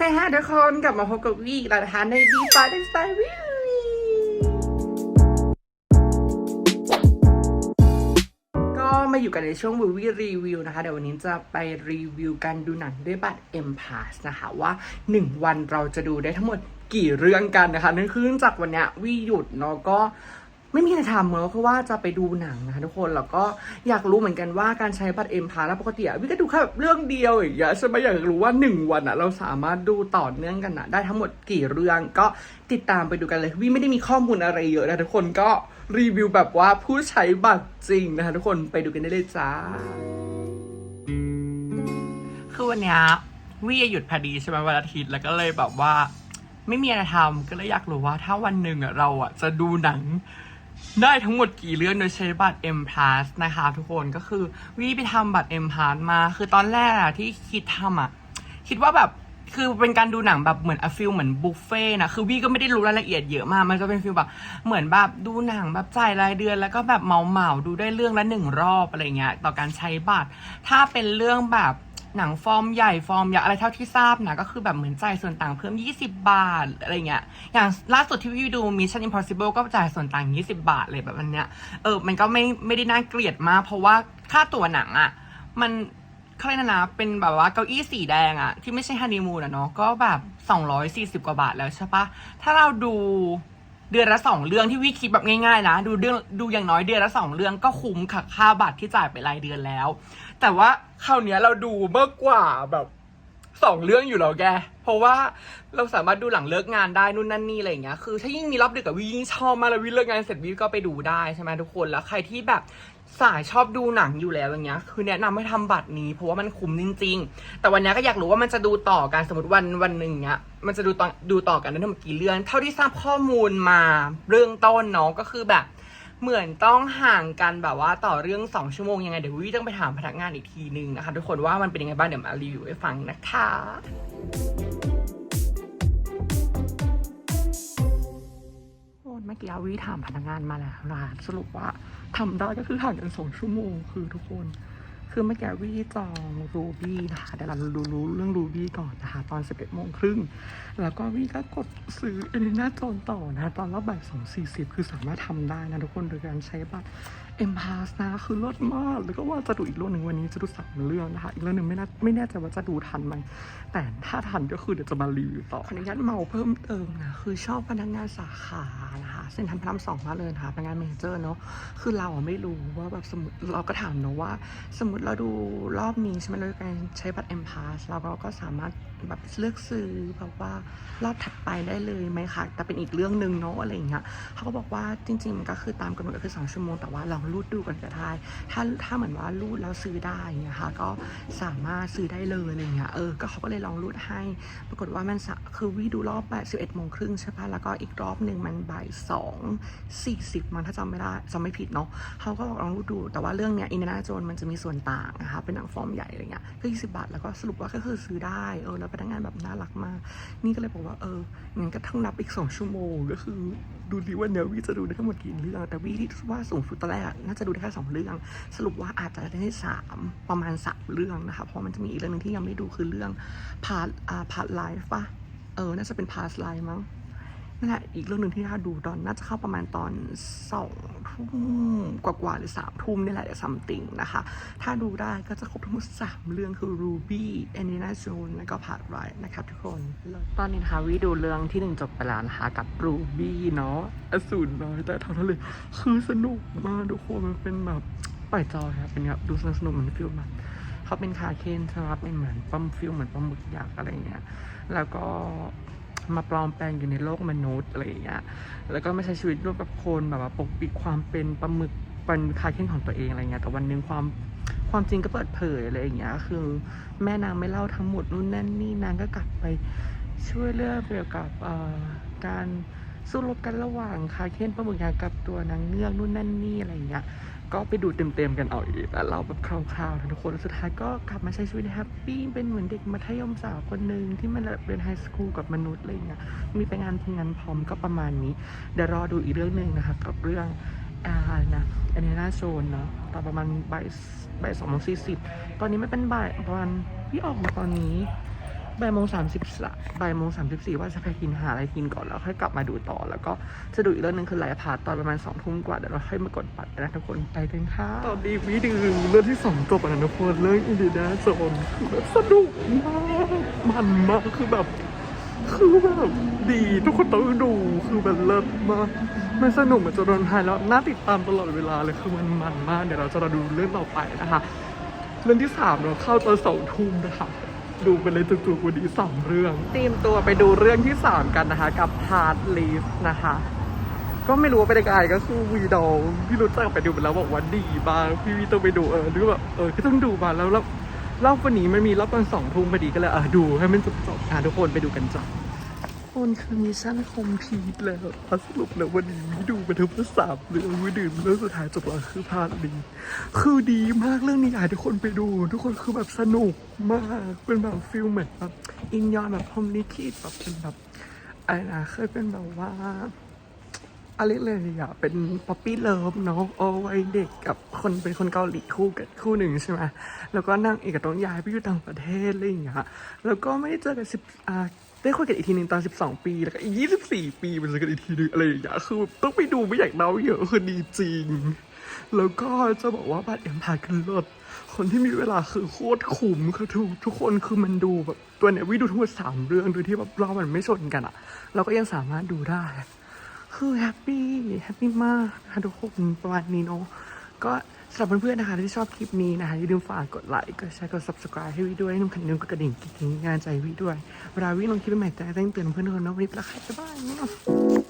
ใช่ฮะทุกคนกลับมาพบกับวีอีกแล้วนะคะในดีไซน์สไตล์วิวก็มาอยู่กันในช่วงวิววีรีวิวนะคะ เดี๋ยววันนี้จะไปรีวิวการดูหนังด้วยบัตร M Pass นะคะว่า 1 วันเราจะดูได้ทั้งหมดกี่เรื่องกันนะคะนั่นคือเนื่องจากวันเนี้ยวีหยุดเนาะก็ ไม่มีอะไรทำเนอะเพราะว่าจะไปดูหนังนะคะทุกคนแล้วก็อยากรู้เหมือนกันว่าการใช้บัตรเอ็มพาแล้วปกติอะวิก็ดูแค่แบบเรื่องเดียวอย่างเงี้ยใช่ไหมอยากรู้ว่า 1 วันอะเราสามารถดูต่อเนื่องกันอะได้ทั้งหมดกี่เรื่องก็ติดตามไปดูกันเลยวิไม่ได้มีข้อมูลอะไรเยอะนะทุกคนก็รีวิวแบบว่าผู้ใช้บัตรจริงนะคะทุกคนไปดูกันได้เลยจ้าคือวันเนี้ยวิหยุดพอดีใช่ไหมวันอาทิตย์แล้วก็เลยแบบว่า ไม่มีอะไรทำก็เลยอยากรู้ว่าถ้าวันหนึ่งอะเราอะจะดูหนัง ได้ทั้งหมดกี่เรื่องโดยใช้บัตร M Plus นะคะทุกคนก็คือวิไปทำบัตร M Plus มาคือตอนแรกอะที่คิดทำอะคิดว่าแบบคือเป็นการดูหนังแบบเหมือนอฟิลเหมือนบุฟเฟ่นะคือวีก็ไม่ได้รู้รายละเอียดเยอะมากมันจะเป็นฟิลแบบเหมือนแบบดูหนังแบบจ่ายรายเดือน แล้วก็แบบเมาเมาดูได้เรื่องละหนึ่งรอบอะไรเงี้ยต่อการใช้บัตร ถ้าเป็นเรื่องแบบ หนังฟอร์มใหญ่ฟอร์มใหญ่อะไรเท่าที่ทราบนะก็คือแบบเหมือนจ่ายส่วนต่างเพิ่ม 20 บาทอะไรเงี้ยอย่างล่าสุดที่พี่ดู Mission Impossible ก็จ่ายส่วนต่าง 20 บาทเลยแบบอันเนี้ยเออมันก็ไม่ไม่ได้น่าเกลียดมาก เพราะว่าค่าตั๋วหนังอะ่ะมันเขาเรียกนะนะเป็นแบบว่าเก้าอี้สีแดงอะ่ะที่ไม่ใช่ฮันนีมูนอะเนาะก็แบบ 240 กว่าบาทแล้วใช่ปะถ้าเราดู เดือนละสองเรื่องที่วิคิดแบบง่ายๆนะ ดูเรื่องดูอย่างน้อยเดือนละสองเรื่องก็คุ้มค่ะค่าบัตรที่จ่ายไปรายเดือนแล้ว แต่ว่าคราวเนี้ยเราดูมากกว่าแบบ สองเรื่องอยู่แล้วแก เพราะว่าเราสามารถดูหลังเลิกงานได้นู่นนั่นนี่อะไรอย่างเงี้ย คือถ้ายิ่งมีรอบดึกกับวิยิ่งชอบมากเลยวิเลิกงานเสร็จวิก็ไปดูได้ใช่ไหมทุกคน แล้วใครที่แบบสายชอบดูหนังอยู่แล้วอย่างเงี้ย คือแนะนำให้ทำบัตรนี้เพราะว่ามันคุ้มจริง ๆ แต่วันนี้ก็อยากรู้ว่ามันจะดูต่อกันสมมติวันวันหนึ่งเนี้ย มันจะดูต่อดูต่อกันได้ทั้งหมดกี่เรื่อง เท่าที่ทราบข้อมูลมาเรื่องต้นเนาะก็คือแบบ เหมือนต้องห่างกันแบบว่าต่อเรื่อง 2 ชั่วโมงยังไง เดี๋ยววิต้องไปถามพนักงานอีกทีนึงนะคะ ทุกคนว่ามันเป็นยังไงบ้างเดี๋ยวมารีวิวให้ฟังนะคะโอ้เมื่อกี้วิถามพนักงานมาแล้วนะสรุปว่าทำได้ก็คือห่างกันสองชั่วโมงคือทุกคน คือเมื่อกี้วิจองรูบี้นะคะเดี๋ยวเราดูรู้เรื่องรูบี้ก่อนนะคะ ตอน 11โมงครึ่ง แล้วก็วิก็กดซื้อเอเนน่าจอนต่อนะ ตอนรอบบ่ายสองสี่สิบคือสามารถทำได้นะทุกคนโดยการใช้บัตรเอ็มพาสนะคือลดมาก แล้วก็ว่าจะดูอีกเรื่องหนึ่งวันนี้จะดูสามเรื่องนะคะ อีกเรื่องหนึ่งไม่น่าไม่แน่ใจว่าจะดูทันไหม แต่ถ้าทันก็คือเดี๋ยวจะมารีวิวต่อขออนุญาตเมาเพิ่มเติมนะ คือชอบพนักงานสาขานะคะเส้นทันพระรามสองมาเลยนะคะพนักงานเมเนเจอร์เนาะ คือเราอะไม่รู้ว่าแบบสมมติเราก็ถามเนาะว่า สมมติเราดูรอบนี้ใช่ไหมเราการใช้บัตร M Pass เราก็ก็สามารถแบบเลือกซื้อแบบว่ารอบถัดไปได้เลยไหมคะแต่เป็นอีกเรื่องหนึ่งเนาะอะไรอย่างเงี้ยเขาก็บอกว่าจริงๆมันก็คือตามกำหนดก็คือ2ชั่วโมงแต่ว่าลองรูดดูกันก็ได้ถ้าถ้าเหมือนว่ารูดแล้วซื้อได้เงี้ยค่ะก็สามารถซื้อได้เลยอะไรเงี้ยเออก็เขาก็เลยลองรูดให้ ปรากฏว่ามันคือวิดูรอบแบบ11โมงครึ่งใช่ปะแล้วก็อีกรอบหนึ่งมันบ่ายสองสี่สิบมันถ้าจำไม่ได้จำไม่ผิดเนาะเขาก็ลองรูดดูแต่ว่าเรื่องเนี้ยอินเดนาโจนมันจะมีส่วนต่างนะคะเป็นหนังฟอร์มใหญ่อะไรเงี้ยก็ยี่สิบาทแล้วก็สรุปว่าก็คือซื้อได้เออแล้วพนักงานแบบน่ารักมาก นี่ก็เลยบอกว่าเอองั้นก็ต้องนับอีกสองชั่วโมงก็คือดูดีว่าเนี้ยวิจะดูได้ทั้งหมดกี่เรื่องแต่วิที่ว่าสูงสุดตอนแรกน่าจะดูได้แค่สองเรื่อง สรุปว่าอาจจะได้สามประมาณสามเรื่องนะคะเพราะมันจะมีอีกเรื่องหนึงที่ยังไม่ดูคือเรื่องพาร์ทอ่าพาร์ทไลฟ์ป่ะเออน่าจะเป็นพาร์ทไลฟ์มั้งนั่นแหละอีกเรื่องหนึ่งที่ถ้าดูตอนน่าจะเข้าประมาณตอนสอง ทุ่มกว่าๆหรือสามทุ่มนี่แหละเดี๋ยวซัมติงนะคะ ถ้าดูได้ก็จะครบทั้งหมดสามเรื่องคือ Ruby a n i n a Jones แล้วก็พาร์ทไรนะครับทุกคน ตอนนี้นะคะวิดูเรื่องที่หนึ่งจบไปแล้วนะคะกับ Ruby เนาะอสูรน้อยแต่เท่านั้นเลยคือสนุกมากทุกคนมันเป็นแบบปล่อยจอยครับเป็นแบบดูสนุกสนุกเหมือนฟิลแบบเขาเป็นคาเคนใช่ไหมเป็นเหมือนปั๊มฟิลเหมือนปลาหมึกยักษ์อะไรอย่างเงี้ยแล้วก็ มาปลอมแปลงอยู่ในโลกมนุษย์อะไรอย่างเงี้ยแล้วก็ไม่ใช้ชีวิตร่วมกับคนแบบว่าปกปิดความเป็นปลาหมึกเป็นคาเค้นของตัวเองอะไรเงี้ยแต่วันหนึงความความจริงก็เปิดเผยอะไรอย่างเงี้ยคือแม่นางไม่เล่าทั้งหมดนู่นนั่นนี่นางก็กลับไปช่วยเรื่องเกี่ยวกับการ สู้รบกันระหว่างคาเคนปลาหมึกยักษ์กับตัวนางเงือกนู่นนั่นนี่อะไรอย่างเงี้ยก็ไปดูเต็มๆกันเอาอีกแต่เราแบบคร่าวๆนะทุกคนแล้วสุดท้ายก็กลับมาใช้ชีวิตแฮปปี้เป็นเหมือนเด็กมัธยมสาวคนหนึ่งที่มันแบบเรียนไฮสคูลกับมนุษย์อะไรเงี้ยมีไปงานพงงานพร้อมก็ประมาณนี้ เดี๋ยวรอดูอีกเรื่องหนึ่งนะคะ กับเรื่องอ่านะอันนี้น่าโชนเนาะตอนประมาณบ่ายบ่ายสองโมงสี่สิบตอนนี้ไม่เป็นบ่ายประมาณที่ออกมาตอนนี้ บ่ายโมงสามสิบบ่ายโมงสามสิบสี่ว่าจะไปกินหาอะไรกินก่อนแล้วค่อยกลับมาดูต่อ แล้วก็จะดูอีกเรื่องหนึงคือไลฟ์พาร์ตตอนประมาณสองทุ่มกว่าเดี๋ยวเราค่อยมากดบัตรกันะทุกคนไปกันค่ะตอนนี้วิดีเรื่องที่สองจบแล้วนะทุกคนเรื่องอินเดียนาโจนคือแบบสนุกมากมันมากคือแบบคือแบบดีทุกคนต้องดูคือมันเลิศมากมันสนุกเหมือนจะโดนไทยแล้วน่าติดตามตลอดเวลาเลยคือมันมันมากเดี๋ยวเราจะมาดูเรื่องต่อไปนะคะ เรื่องที่สามเราเข้าตอนสองทุ่มนะคะ ดูไปเลยถูกๆวันนี้สามเรื่องเตรียมตัวไปดูเรื่องที่สามกันนะคะ กับพาร์ทลีฟนะคะ ก็ไม่รู้ว่าเป็นยังไงก็คือวีดอลพี่รู้จักไปดูไปแล้วบอกว่าดีบางพี่วีต้องไปดูเออหรือแบบเออก็ต้องดูมาแล้วแล้วรอบวันนี้มันมีรอบตอนสองทุ่มพอดีก็เลยเออดูให้มันจบๆอะทุกคนไปดูกันจ้ะ คนคือมิชชั่นคอมพีทแล้วสรุปแล้ววันนี้ดูไปทั้งหมดสามเรื่องวิดื่มเรื่องสุดท้ายจบแล้วคือพาร์ทลีคือดีมากเรื่องนี้อยากให้ทุกคนไปดู ทุกคนคือแบบสนุกมากเป็นแบบฟิลเหมือนแบบอินยอนแบบพอมนิคิดแบบเป็นแบบอะไรนะเคยเป็นแบบว่า อะไรเลยอะ เป็นป๊อปปี้เลิฟเนาะเอาไว้เด็กกับคนเป็นคนเกาหลีคู่กันคู่หนึ่งใช่ไหมแล้วก็นั่งเอกต้องย้ายไปอยู่ต่างประเทศอะไรอย่างเงี้ยแล้วก็ไม่ได้เจอกันสิบอ่าได้คุยกันอีกทีหนึ่งตอนสิบสองปี แล้วก็อีกยี่สิบสี่ปีไปเจอกันอีกทีหนึ่งอะไรอย่างเงี้ยคือต้องไปดูไม่อยากเดาเยอะคือดีจริง แล้วก็จะบอกว่าบัตรเอ็มพายกันลดคนที่มีเวลาคือโคตรคุ้มคือทุกทุกคนคือมันดูแบบตัวเนี้ยวิดูทั้งหมดสามเรื่องโดยที่แบบเรามันไม่ชนกันอะเราก็ยังสามารถดูได้ คือแฮปปี้แฮปปี้มากนะคะทุกคนประมาณนี้เนาะก็สำหรับเพื่อนๆนะคะที่ชอบคลิปนี้นะคะอย่าลืมฝากกดไลค์กดแชร์กด subscribe ให้วิด้วยนุ่มขันนุ่มกดกระดิ่งกิ๊งงานใจวิด้วยเวลาวิลงคลิปใหม่ๆจะแจ้งเตือนเพื่อนๆคนเนาะวันนี้ไปและค่ะบ๊ายบาย